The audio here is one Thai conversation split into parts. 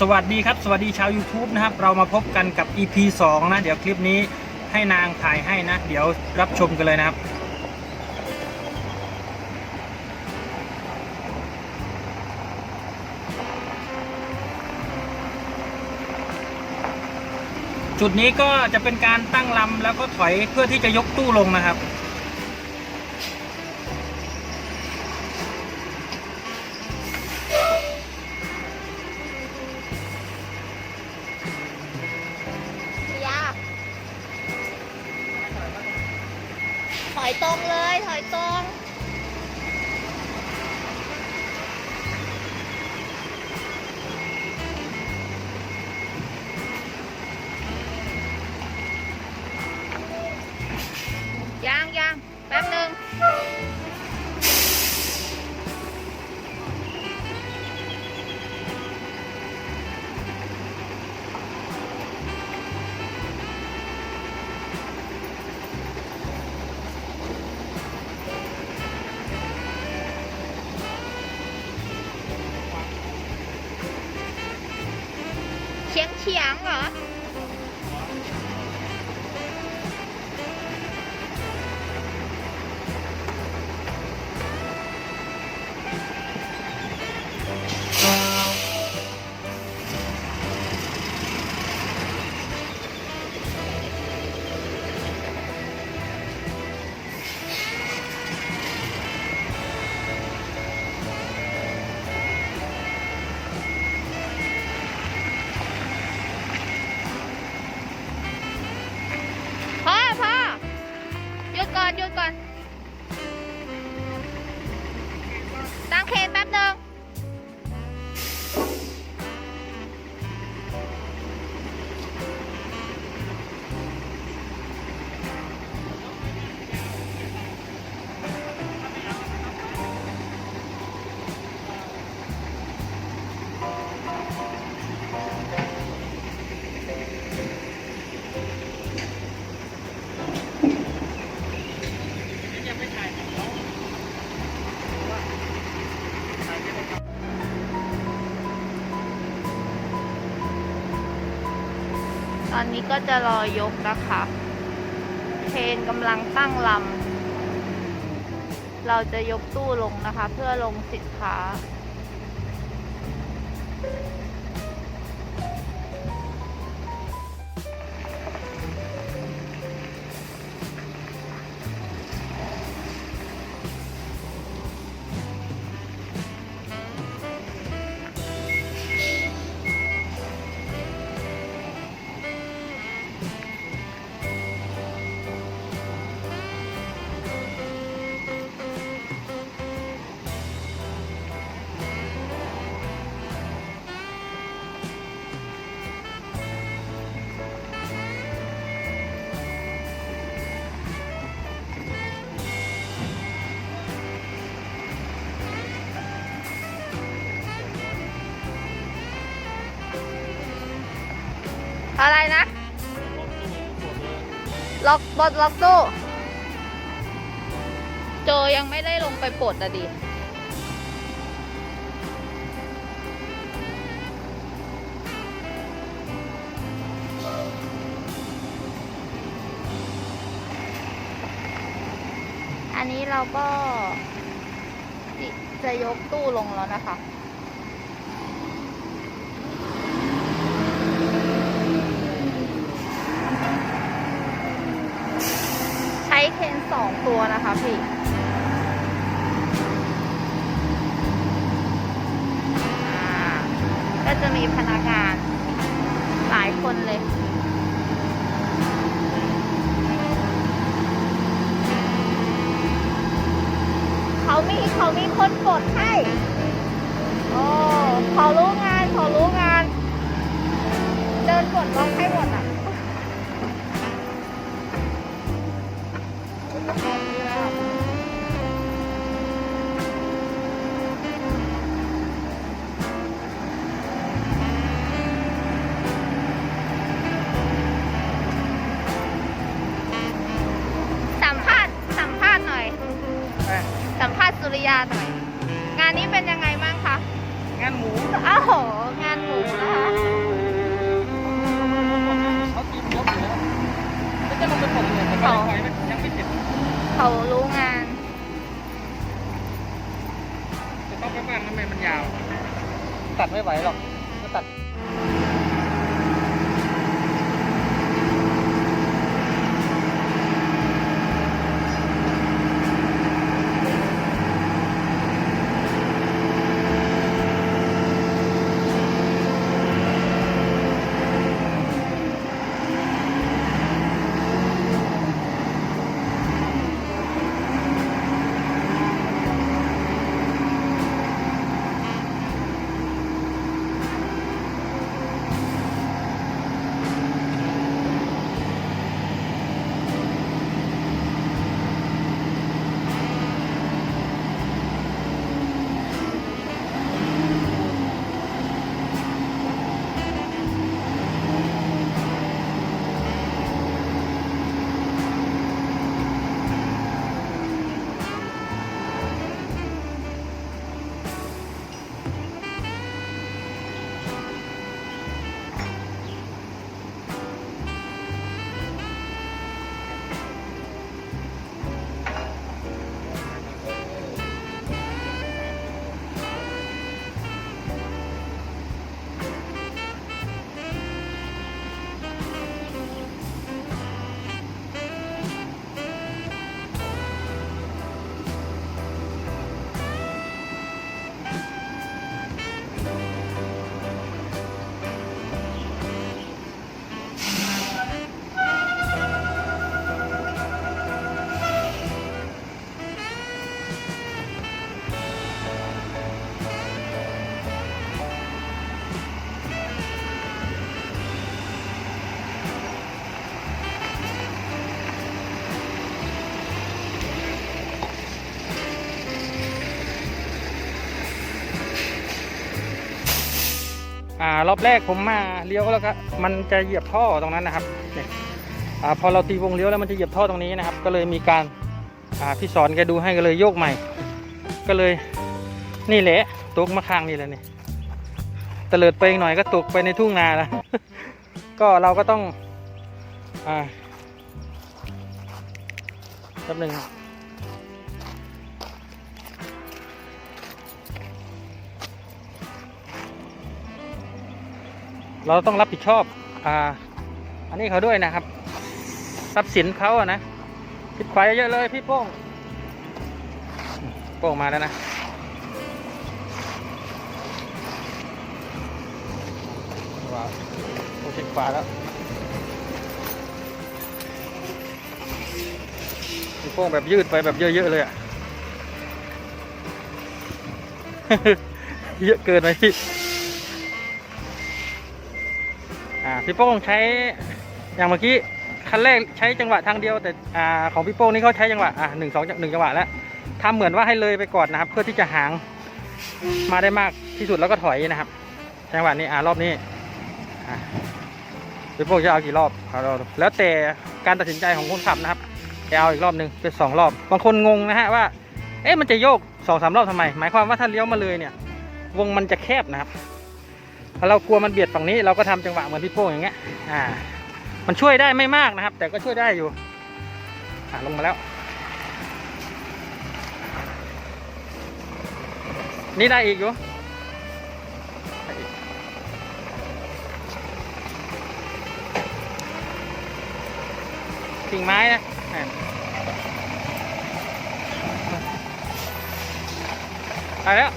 สวัสดีครับ สวัสดีชาว YouTube นะครับ เรามาพบกันกับ EP 2 นะ เดี๋ยวคลิปนี้ให้นางถ่ายให้นะ เดี๋ยวรับชมกันเลยนะครับจุดนี้ก็จะเป็นการตั้งลำแล้วก็ถอยเพื่อที่จะยกตู้ลงนะครับ เฉี ก็จะรอยกนะคะเคนกำลังตั้งลำ เราจะยกตู้ลงนะคะ เพื่อลงสินค้า อะไรนะ ล็อกบดล็อกตู้โจยังไม่ได้ลงไปปลดอะดิอันนี้เราก็จะยกตู้ลงแล้วนะคะ ใช้เคนส องตัวนะคะพี่ก็จะมีพนักงานหลายคนเลยเขามีเขามีคนกดให้โอ้เขารู้งานเขารู้งาน เดินกดล็อกให้านหมูอ้าวงานหมูนะคะ เขาทีมยกแล้วไม่จะลงไปผมเลยแต่ก็ยยังไม่เสตเขารู้งาน จะต้องไปฟังนทำไมมันยาว ตัดไม่ไหวหรอก อ่ารอบแรกผมมาเลี้ยวแล้วก็มันจะเหยียบท่อตรงนั้นนะครับเนี่ยอ่าพอเราตีวงเลี้ยวแล้วมันจะเหยียบท่อตรงนี้นะครับ ก็เลยมีการอ่าพี่สอนแกดูให้ก็เลยโยกใหม่ ก็เลยนี่แหละตกมาข้างนี่แหละนี่ตะเลิดไปอีกหน่อยก็ตกไปในทุ่งนาแล้วก็เราก็ต้องอ่าแป๊บหนึง เราต้องรับผิดชอบอ่าอันนี้เขาด้วยนะครับ ทรัพย์สินเขาอะนะผิดไฟเยอะเลยพี่โป้งโป้งมาแล้วนะว้าวโอ้ชิดขวาแล้วพี่โป้งแบบยืดไปแบบเยอะๆเลยอะเยอะเกินไปพี่ อ่าพี่โป้งใช้อย่างเมื่อกี้คันแรกใช้จังหวะทางเดียวแต่อ่าของพี่โป้งนี่เขาใช้จังหวะอ่าหนึ่งสองหนึ่งจังหวะแล้วทำเหมือนว่าให้เลยไปก่อนนะครับ เพื่อที่จะหางมาได้มากที่สุดแล้วก็ถอยนะครับ จังหวะนี้อ่ารอบนี้พี่โป้งจะเอากี่รอบเอาเราแล้วแต่การตัดสินใจของคนขับนะครับจะเอาอีกรอบหนึ่งเป็นสองรอบ บางคนงงนะฮะว่า เอ๊ะมันจะโยกสองสามรอบทำไม หมายความว่าถ้าเลี้ยวมาเลยเนี่ย วงมันจะแคบนะครับ ถ้าเรากลัวมันเบียดฝั่งนี้เราก็ทำจังหวะเหมือนพี่โป้งอย่างเงี้ย อ่า มันช่วยได้ไม่มากนะครับ แต่ก็ช่วยได้อยู่ อ่าลงมาแล้ว นี่ได้อีกอยู่กิ่งไม้นะอ่าไปแล้ว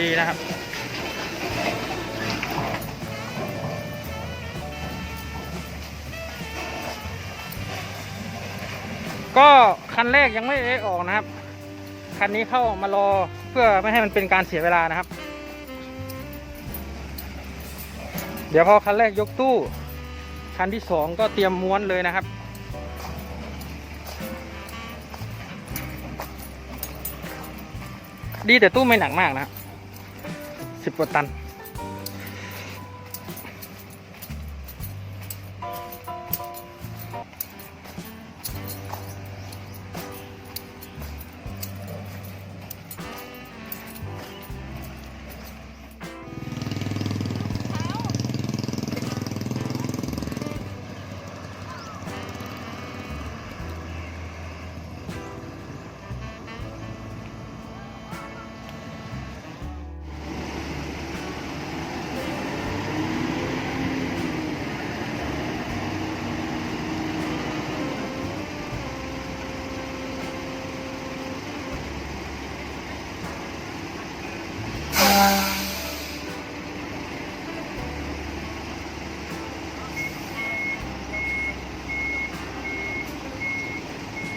ดีนะครับ ก็คันแรกยังไม่ได้ออกนะครับ คันนี้เข้ามารอเพื่อไม่ให้มันเป็นการเสียเวลานะครับ เดี๋ยวพอคันแรกยกตู้ คันที่สองก็เตรียมม้วนเลยนะครับดีแต่ตู้ไม่หนักมากนะ สิบกว่าตัน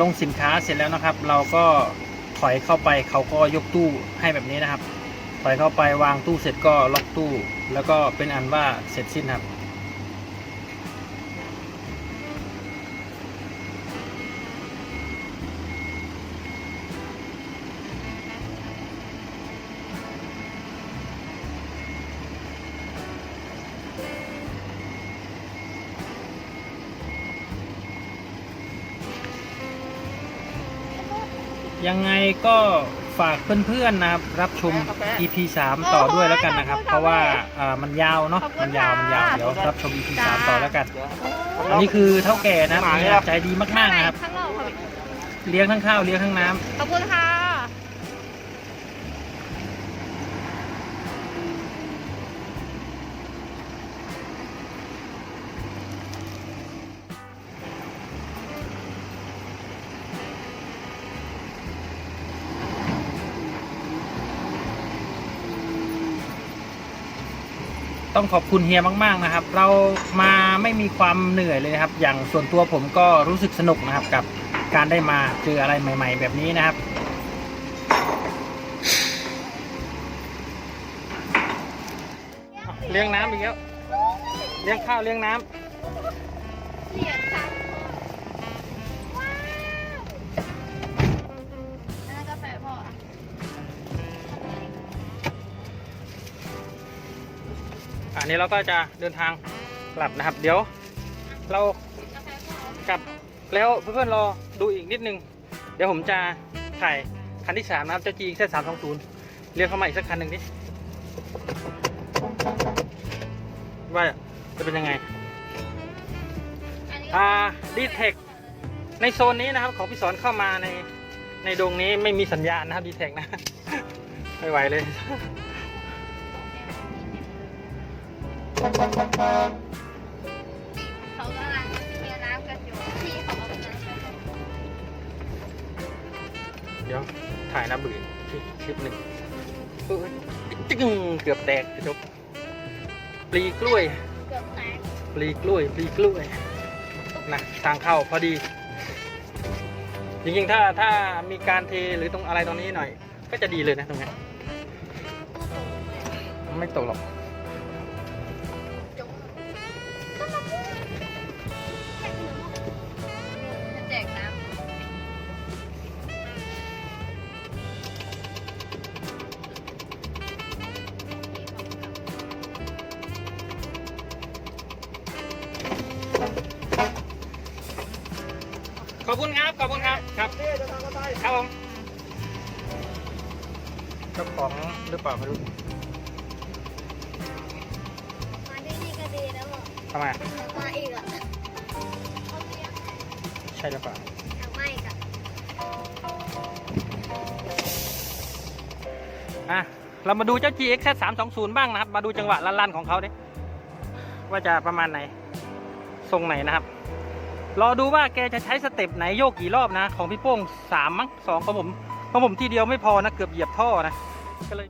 ลงสินค้าเสร็จแล้วนะครับ เราก็ถอยเข้าไปเขาก็ยกตู้ให้แบบนี้นะครับ ถอยเข้าไปวางตู้เสร็จก็ล็อกตู้ แล้วก็เป็นอันว่าเสร็จสิ้นครับ ยังไงก็ฝากเพื่อนๆนะครับ รับชม EP 3 ต่อด้วยแล้วกันนะครับ เพราะว่าอ่ามันยาวเนาะมันยาวมันยาวเดี๋ยวรับชม EP 3 ต่อแล้วกันอันนี้คือเท่าแก่นะใจดีมากๆนะครับข้างนอกค่ะเลี้ยงทั้งข้าวเลี้ยงทั้งน้ำ ขอบคุณค่ะ ต้องขอบคุณเฮียมากๆนะครับ เรามาไม่มีความเหนื่อยเลยครับ อย่างส่วนตัวผมก็รู้สึกสนุกนะครับกับการได้มาเจออะไรใหม่ ๆ แบบนี้นะครับเลี้ยงน้ำอีกแล้วเลี้ยงข้าวเลี้ยงน้ำ อันนี้เราก็จะเดินทางกลับนะครับ เดี๋ยว เรากาแฟพ่อกลับแล้วเพื่อนๆรอดูอีกนิดนึง เดี๋ยวผมจะถ่ายคันที่สามนะครับ เจ้าจีเซสามสองศูนย์เรียกเข้ามาอีกสักคันหนึ่งดิว่าจะเป็นยังไงอันนี้ก็อ่าดีเทคในโซนนี้นะครับ ของพี่สอนเข้ามาในในดงนี้ไม่มีสัญญาณนะครับดีเทคนะ ไม่ไหวเลย เขากำลังเทน้ำกันอยู่ที่เขาเอาน้ำกันเดี๋ยวถ่ายน้ำบื่นคลิปหนึ่งเอ้ยจึ้งเกือบแตกจบปลีกล้วยเกือบแตกปลีกล้วยปลีกล้วยนะทางเข้าพอดี จริงๆ ถ้าถ้ามีการเทหรือตรงอะไรตรงนี้หน่อย ก็จะดีเลยนะตรงนี้ไม่ตกหรอก ไม่รู้มาที่นี่ก็ดีแล้วบอกทำไมแต่มาอีกอะเขาเรียกใช่หรือเปล่าอยากมาอีกอะอะเรามาดูเจ้า GX 320 บ้างนะครับ มาดูจังหวะลั่นๆของเขาดิว่าจะประมาณไหน ทรงไหนนะครับ รอดูว่าแกจะใช้สเต็ปไหนโยกกี่รอบนะ ของพี่โป้งสามมั้งสองของผมของผมทีเดียวไม่พอนะ เกือบเหยียบท่อนะ ก็เลย